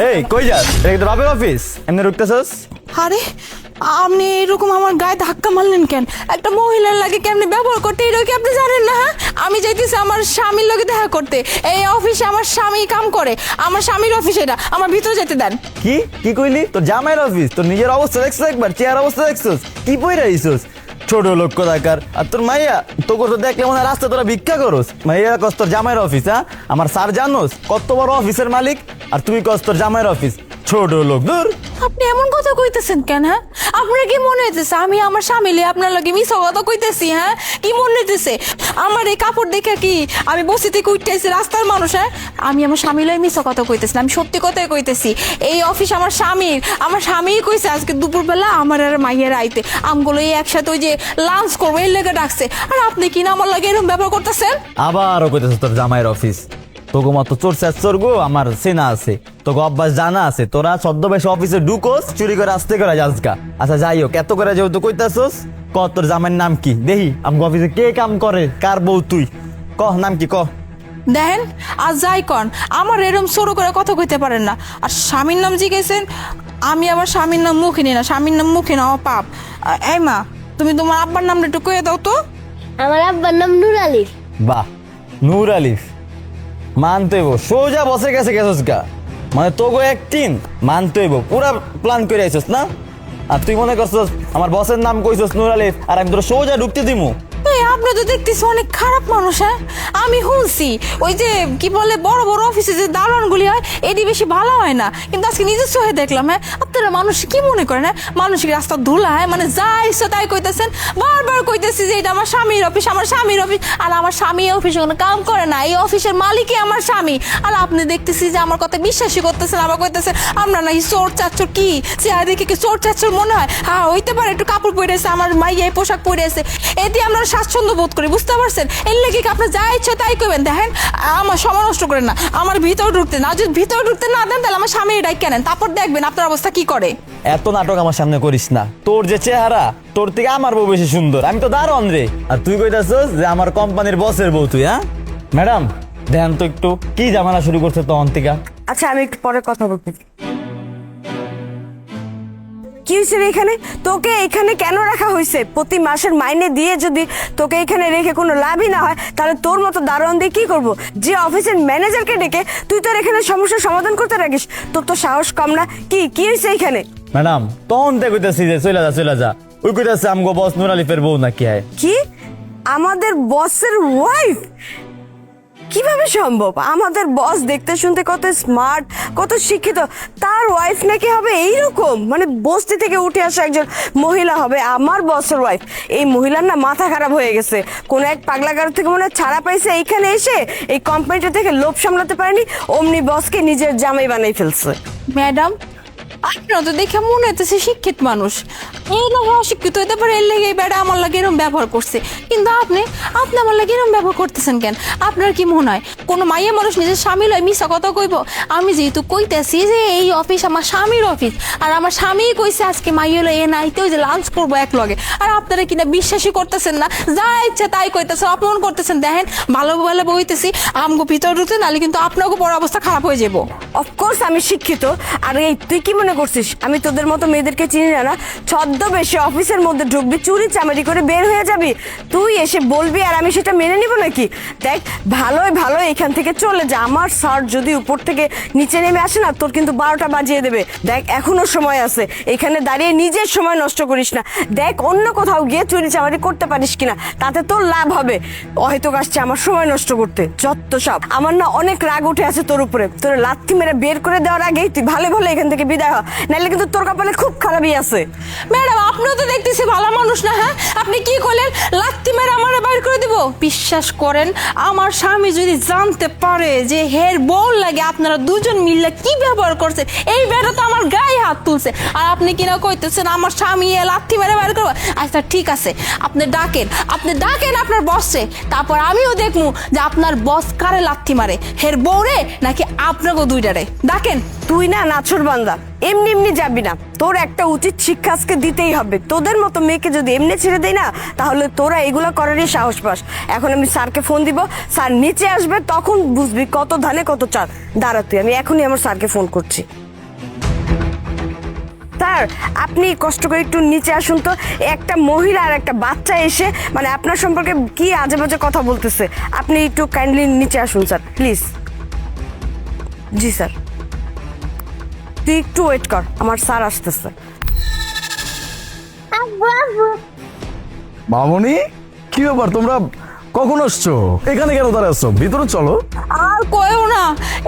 এই কই যাস? এটা তোর বাপের অফিস এমনি রুখতেছস? আরে আপনি এরকম আমার গায়ে ধাক্কা মারলেন কেন? একটা মহিলার লাগে কেমনি ব্যবহার করতে? এটা কি আপনি জানেন না হ্যাঁ? আমি চাইতেছি আমার স্বামীর লগে দেখা করতে। এই অফিসে আমার স্বামী কাম করে। আমার স্বামীর অফিস এটা। আমার ভিতরে যেতে দেন। কি? কি কইলি? তোর জামাইয়ের অফিস তোর নিজের অবস্থা দেখছিস একবার? চেয়ার অবস্থা দেখছিস কি পইরা আইছস? ছোট লোক কোথাকার। আর তোর মাইয়া তোকে তো দেখলে মনে রাস্তা তোরা ভিক্ষা করস। মাইয়া কস তোর জামাইয়ের অফিস হ্যাঁ? আমার স্যার জানোস কত বড় অফিসের মালিক। আর তুই কস তোর জামাইয়ের অফিস ছোট লোক দূর। আপনি এমন কথা কইতেছেন কেন হ্যাঁ? আপনার কি মনে হইতেছে আমি আমার স্বামী লিয়ে আপনার লগে মিছা কথা কইতেছি হ্যাঁ? কি মনে হইতেছে? আমার এই কাপড় দেখে কি আমি বসে থেকে উঠতেছি রাস্তার মানুষ হ্যাঁ? আমি আমার স্বামী লয়ে মিছা কথা কইতেছি না, আমি সত্যি কথাই কইতেছি। এই অফিস আমার স্বামীর আমার স্বামীই কইছে আজকে দুপুরবেলা আমার আর মাইয়ের আইতে। আমগুলো এই একসাথে ওই যে লাঞ্চ করব এর লেগে ডাকছে। আর আপনি কি না আমার লাগে এরকম ব্যবহার করতেছেন? আবারও কইতেছ তোর জামাইয়ের অফিস তোকে মতো চোর স্যার চোর গো আমার চেনা আছে। তোকে অভ্যাস জানা আছে। তোরা ছদ্মবেশ অফিসে ঢুকোস চুরি করে আসতে করে যাসগা আচ্ছা যাই হোক এত করে যেহেতু কইতাছস ক তোর জামাইয়ের নাম কি? দেহি আমাকে অফিসে কে কাম করে কার বউ তুই? ক নাম কি ক? দেখেন আর যাই কন আমার এরম সরু করে কথা কইতে পারেন না। আর স্বামীর নাম জিজ্ঞেসেন আমি আবার স্বামীর নাম মুখে নিই না স্বামীর নাম মুখে না ও পাপ এই মা তুমি তোমার আব্বার নামটা একটু কয়ে দাও তো। আমার আব্বার নাম নুর আলী। বাহ নূর আলিফ মানতে হইব। সোজা বসে গেছে গেছিস গা। মানে তোগো একদিন মানতেইব পুরা প্ল্যান করে আইছিস না? আর তুই মনে করছস, আমার বসের নাম কইছস আলিফ আর আমি তোর সোজা ঢুকতে দিমু। এই আপনি তো দেখতেছি অনেক খারাপ মানুষ হ্যাঁ? আমি শুনছি ওই যে, কি বলে, বড় বড় অফিসে যে দালানগুলি হয়, এটি বেশি ভালো হয় না। কিন্তু আজকে নিজস্ব হয়ে দেখলাম হ্যাঁ? আপনারা মানুষ কি মনে করেন হ্যাঁ? মানুষ কি রাস্তা ধুলা, হয়? মানে যা ইচ্ছা তাই কইতেছেন। বারবার কইতেছি যে, এটা আমার স্বামীর অফিস আমার স্বামীর অফিস আর আমার স্বামী অফিসে কোনো কাম করে না। এই অফিসের মালিকই আমার স্বামী। আর আপনি দেখতেছি যে, আমার কথা বিশ্বাসই করতেছেন, আবার কইতেছেন, আমরা নাকি চোর চাচ্চর কি? চেহারা দেখে কি চোর চাচ্চর মনে হয়? হ্যাঁ হইতে পারে, একটু কাপড় পরে আছে আমার মাইয়া পোশাক পরে আছে এতে আমরা স্বাচ্ছন্দ্য বোধ করি বুঝতে পারছেন? এর লেগে কি আপনার যা ইচ্ছা তাই করবেন? দেখেন আমার সময় নষ্ট করেন না আমার ভিতরে ঢুকতে না যদি ভিতরে ঢুকতে না দেন তাহলে আমার স্বামী এটাই কেনেন। তারপর দেখবেন আপনার অবস্থা কি করে। এত নাটক আমার সামনে করিস না। তোর যে চেহারা তোর থেকে আমার বউ বেশি সুন্দর। আমি তো দারুণ রে। আর তুই কইতাছস যে আমার কোম্পানির বসের বউ তুই হ্যাঁ? ম্যাডাম দেন তো একটু কি জামানা শুরু করছে তখন থেকে? আচ্ছা আমি একটু পরে কথা বলতে কি হয়েছে রে এখানে? তোকে এখানে কেন রাখা হয়েছে? প্রতি মাসের মাইনে দিয়ে যদি তোকে এখানে রেখে কোনো লাভই না হয় তাহলে তোর মতো দারোয়ান দিয়ে কি করব? যে অফিসের ম্যানেজারকে ডেকে তুই তোর এখানে সমস্যার সমাধান করতে রাখিস তোর তো সাহস কম না। কি কি হয়েছে এখানে? ম্যাডাম তখন থেকে কইতাছি যে চলে যা চলে যা। ওই কইতাছে আমগো বস বউ নাকি? কি? আমাদের বসের ওয়াইফ কীভাবে সম্ভব? আমাদের বস দেখতে শুনতে কত স্মার্ট কত শিক্ষিত, তার ওয়াইফ নাকি হবে এইরকম? মানে বস্তি থেকে উঠে আসা একজন মহিলা হবে আমার বসের ওয়াইফ এই মহিলার না মাথা খারাপ হয়ে গেছে। কোন এক পাগলাগার থেকে মনে হয় ছাড়া পাইছে এইখানে এসে, এই কোম্পানিটা থেকে লোভ সামলাতে পারেনি, অমনি বসকে নিজের জামাই বানাই ফেলছে। ম্যাডাম আপনারা তো দেখে মনে হইতেছে শিক্ষিত মানুষ। এরকম অশিক্ষিত হতে পারে, এর লেগে বেড়া আমার লাগে এরকম ব্যবহার করছে। কিন্তু আপনি আপনি আমার লাগে এরকম ব্যবহার করতেছেন কেন? আপনার কি মনে হয়? কোনো মাইয়া মানুষ নিজের স্বামী লয় মিশা কথা কইব? আমি যেহেতু কইতেছি যে এই অফিস আমার স্বামীর অফিস, আর আমার স্বামী কইছে আজকে মাইয়া লয় এ নাইতে ওই যে লাঞ্চ করব এক লগে আর আপনারা কিনা বিশ্বাসই করতেছেন না, যা ইচ্ছা তাই কইতেছেন অপমান করতেছেন। দেখেন, ভালো ভালো বইতেছি, আমগো ভিতর ঢুকতে নাহলে কিন্তু আপনাকে বড় অবস্থা খারাপ হয়ে যাব অফকোর্স আমি শিক্ষিত, আর এই তুই কি মনে করছিস? আমি তোদের মতো মেয়েদেরকে চিনি না না? ছদ্মবেশে অফিসের মধ্যে ঢুকবি, চুরি চামারি করে বের হয়ে যাবি। তুই এসে বলবি আর আমি সেটা মেনে নিব নাকি? দেখ ভালোই ভালো এখান থেকে চলে যা। আমার শার্ট যদি উপর থেকে নিচে নেমে আসে না, তোর কিন্তু বারোটা বাজিয়ে দেবে। দেখ, এখনও সময় আছে। এখানে দাঁড়িয়ে নিজের সময় নষ্ট করিস না। দেখ, অন্য কোথাও গিয়ে চুরি চামারি করতে পারিস কিনা, তাতে তোর লাভ হবে। হয়তো আসছে আমার সময় নষ্ট করতে। যত সব। আমার না অনেক রাগ উঠে আছে তোর উপরে। তোর লাথি মেরে বের করে দেওয়ার আগেই তুই ভালো ভালো এখান থেকে বিদায় হ। নাহলে কিন্তু তোর কপালে খুব খারাপই আছে। ম্যাডাম, আপনিও তো দেখতেছি ভালো মানুষ না হ্যাঁ? আপনি কি করলেন? লাত্তি মেরে আমার বাইর করে দিব। বিশ্বাস করেন, আমার স্বামী যদি জানতে পারে যে হের বউ লাগে, আপনারা দুজন মিললে কি ব্যবহার করছেন? এই বেটা তো আমার গায়ে হাত তুলছে। আর আপনি কিনা কইতেছেন, আমার স্বামী এ লাত্তি মেরে বাইর করব? আচ্ছা ঠিক আছে, আপনি ডাকেন। আপনি ডাকেন আপনার বসে। তারপর আমিও দেখব যে আপনার বস কারে লাত্তি মারে? হের বউ রে নাকি আপনাকে দুইটারে? ডাকেন। তুই না নাছর বান্দা। এমনি এমনি যাবি না। তোর একটা উচিত শিক্ষা আজকে দিতেই হবে। তোদের মতো মেয়েকে যদি এমনি ছেড়ে দেই না, তাহলে তোরা এগুলো করারই সাহস পাস। এখন আমি স্যারকে ফোন দিব। স্যার নিচে আসবে, তখন বুঝবি কত ধানে কত চাল। দাঁড়া তুই, আমি এখনই আমার স্যারকে ফোন করছি। স্যার, আপনি কষ্ট করে একটু নিচে আসুন তো। একটা মহিলা আর একটা বাচ্চা এসে মানে আপনার সম্পর্কে কি আজে বাজে কথা বলতেছে? আপনি একটু কাইন্ডলি নিচে আসুন, স্যার প্লিজ জি, স্যার। তুই একটু ওয়েট কর আমার স্যার আসতেছে। মামনি কি ব্যাপার তোমরা কখন আসছো? এখানে কেন দাঁড়াচ্ছ আসছো ভিতরে চলো। আর কয়েও না।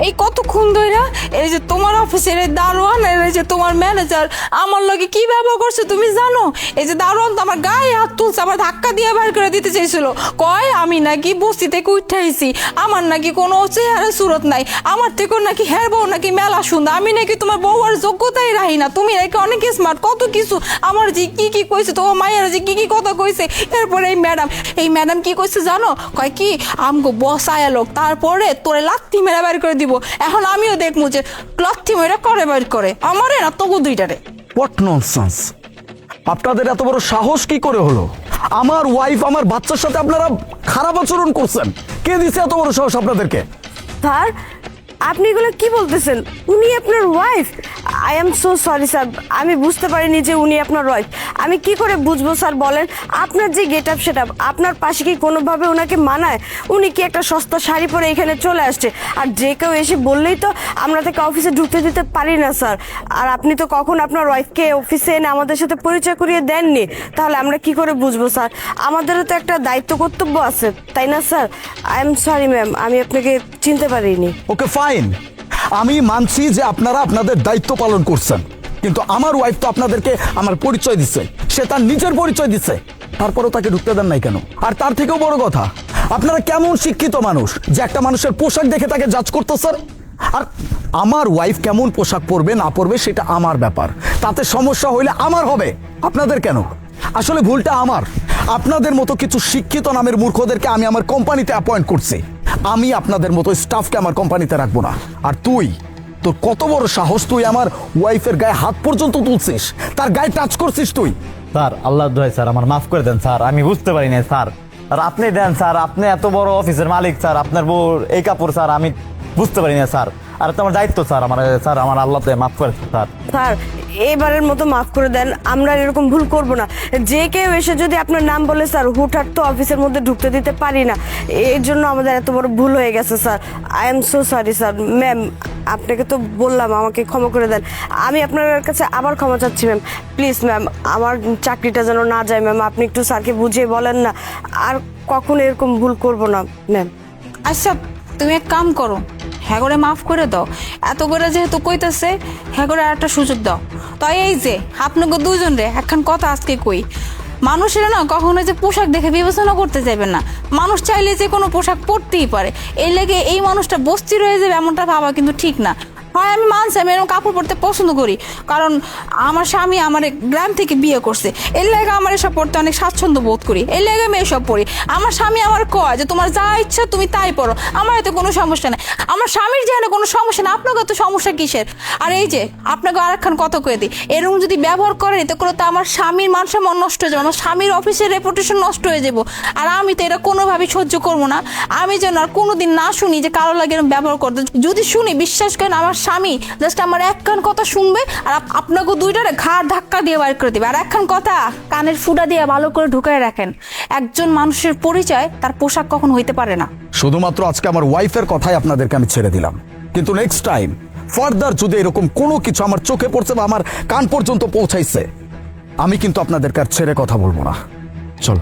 এই কতক্ষণ ধরে এই যে তোমার অফিসের এই দারোয়ান আর এই যে তোমার ম্যানেজার আমার লগে কি ব্যবহার করছে তুমি জানো? এই যে দারোয়ান তো আমার গায়ে হাত তুলছে, আমার ধাক্কা দিয়ে বার করে দিতে চাইছিল। কয়, আমি নাকি বস্তি থেকে উঠাইছি আমার নাকি কোনো চেহারা সুরত নাই। আমার থেকেও নাকি হের বউ নাকি মেলা সুন্দর। আমি নাকি তোমার বউয়ার যোগ্যতাই রাহি না। তুমি নাকি অনেক স্মার্ট কত কিছু। আমার যে কি কি কইছে, তোমার মায়ের যে কি কি কথা কইছে। এরপরে এই ম্যাডাম এই ম্যাডাম কি কইছে জানো? কয় কি? আমগো বস আয়া লোক। তারপরে তোরে লাত্তি মেরা বের করে দিব। এখন আমিও দেখব যে লাত্তি মেরা করে বের করে? আমারে না তবু দুইটারে হোয়াট ননসেন্স আপনাদের এত বড় সাহস কি করে হলো? আমার ওয়াইফ আমার বাচ্চার সাথে আপনারা খারাপ আচরণ করছেন। কে দিছে এত বড় সাহস আপনাদেরকে? স্যার আপনি এগুলো কি বলতেছেন? উনি আপনার wife I am so sorry sir আমি বুঝতে পারিনি যে উনি আপনার ওয়াইফ আমি কি করে বুঝব স্যার বলেন? আপনার যে গেট আপ সেট আপনার পাশে কি কোনোভাবে ওনাকে মানায়? উনি কি একটা সস্তা শাড়ি পরে এখানে চলে আসছে? আর যে কেউ এসে বললেই তো আমরা তাকে অফিসে ঢুকতে দিতে পারি না স্যার আর আপনি তো কখন আপনার ওয়াইফকে অফিসে এনে আমাদের সাথে পরিচয় করিয়ে দেননি? তাহলে আমরা কি করে বুঝব স্যার আমাদেরও তো একটা দায়িত্ব কর্তব্য আছে, তাই না sir I am sorry ma'am আমি আপনাকে চিনতে পারিনি। ওকে ফাইন আমি মানছি যে আপনারা আপনাদের দায়িত্ব পালন করছেন। কিন্তু আমার ওয়াইফ তো আপনাদেরকে আমার পরিচয় দিচ্ছে। সে তার নিজের পরিচয় দিচ্ছে। তারপরও তাকে ঢুকতে দেন নাই কেন? আর তার থেকেও বড় কথা, আপনারা কেমন শিক্ষিত মানুষ যে একটা মানুষের পোশাক দেখে তাকে জাজ করতেছেন আর আমার ওয়াইফ কেমন পোশাক পরবে, না পরবে, সেটা আমার ব্যাপার। তাতে সমস্যা হইলে আমার হবে। আপনাদের কেন? আসলে ভুলটা আমার। আপনাদের মতো কিছু শিক্ষিত নামের মূর্খদেরকে আমি আমার কোম্পানিতে অ্যাপয়েন্ট করছি। আমি আপনাদের মতো স্টাফকে আমার কোম্পানিতে রাখব না। আর তুই, তোর কত বড় সাহস তুই আমার ওয়াইফের গায়ে হাত পর্যন্ত তুলছিস? তার গায়ে টাচ করছিস তুই? স্যার আল্লাহ দোহাই স্যার, আমার মাফ করে দেন স্যার, আমি বুঝতে পারি না স্যার। আর আপনি দেন স্যার, আপনি এত বড় অফিসের মালিক স্যার, আপনার বউ এই কাপড় স্যার, আমি বুঝতে পারি না স্যার। আর তো আমার দায়িত্ব স্যার আমার স্যার আমার আল্লাহ মাফ করে স্যার। স্যার এবারের মতো মাফ করে দেন আমরা এরকম ভুল করব না। যে কেউ এসে যদি আপনার নাম বলে স্যার হুটহাট তো অফিসের মধ্যে ঢুকতে দিতে পারি না। এর জন্য আমাদের এত বড় ভুল হয়ে গেছে sir. I am so sorry sir. Ma'am আপনাকে তো বললাম আমাকে ক্ষমা করে দেন। আমি আপনার কাছে আবার ক্ষমা চাচ্ছি ম্যাম প্লিজ ম্যাম আমার চাকরিটা যেন না যায় ম্যাম আপনি একটু স্যারকে বুঝিয়ে বলেন না। আর কখনো এরকম ভুল করব না ম্যাম আচ্ছা তুমি এক কাম করো হ্যাঁ করে মাফ করে দাও। এত করে যেহেতু কইতেছে হ্যাঁ করে একটা সুযোগ দাও। তাই এই যে, আপনাকে দুজন রে, একখান কথা আজকে কই। মানুষেরা না কখনো যে পোশাক দেখে বিবেচনা করতে যাবে না। মানুষ চাইলে যে কোনো পোশাক পরতেই পারে। এই লেগে এই মানুষটা বস্তি রয়ে যাবে এমনটা ভাবা কিন্তু ঠিক না। হয়, আমি মানছি, আমি এরকম কাপড় পরতে পছন্দ করি। কারণ আমার স্বামী আমার গ্রাম থেকে বিয়ে করছে। এর লেগে আমার এসব পড়তে অনেক স্বাচ্ছন্দ্য বোধ করি। এর লেগে আমি এসব পড়ি। আমার স্বামী আমার কয় যে, তোমার যা ইচ্ছা তুমি তাই পড়ো। আমার এতে কোনো সমস্যা নেই। আমার স্বামীর যেন কোনো সমস্যা না আপনাকে তো সমস্যা কিসের? আর এই যে, আপনাকে আরেকখান কথা কয়ে দিই। এরকম যদি ব্যবহার করেন, এতে করে তো আমার স্বামীর মান সম্মান নষ্ট হয়ে যাবে। আমার স্বামীর অফিসের রেপুটেশন নষ্ট হয়ে যাব। আর আমি তো এটা কোনোভাবেই সহ্য করব না। আমি যেন আর কোনোদিন না শুনি যে কারও লাগে ব্যবহার করতে। যদি শুনি, বিশ্বাস করেন, আমার স্বামী, জাস্ট আমার একখান কথা শুনবে আর আপ- আপনাকে দুইটারে ঘাড় ধাক্কা দিয়ে বার করে দেবে। আর একখান কথা, কানের ফুটা দিয়ে ভালো করে ঢুকায় রাখেন। একজন মানুষের পরিচয়, তার পোশাক কখন হইতে পারে না। শুধুমাত্র আজকে আমার ওয়াইফের কথাই আপনাদেরকে আমি ছেড়ে দিলাম। কিন্তু নেক্সট টাইম ফার্দার যদি এরকম কোনো কিছু আমার চোখে পড়ছে বা আমার কান পর্যন্ত পৌঁছাইছে, আমি কিন্তু আপনাদেরকে আর ছেড়ে কথা বলব না। চলো।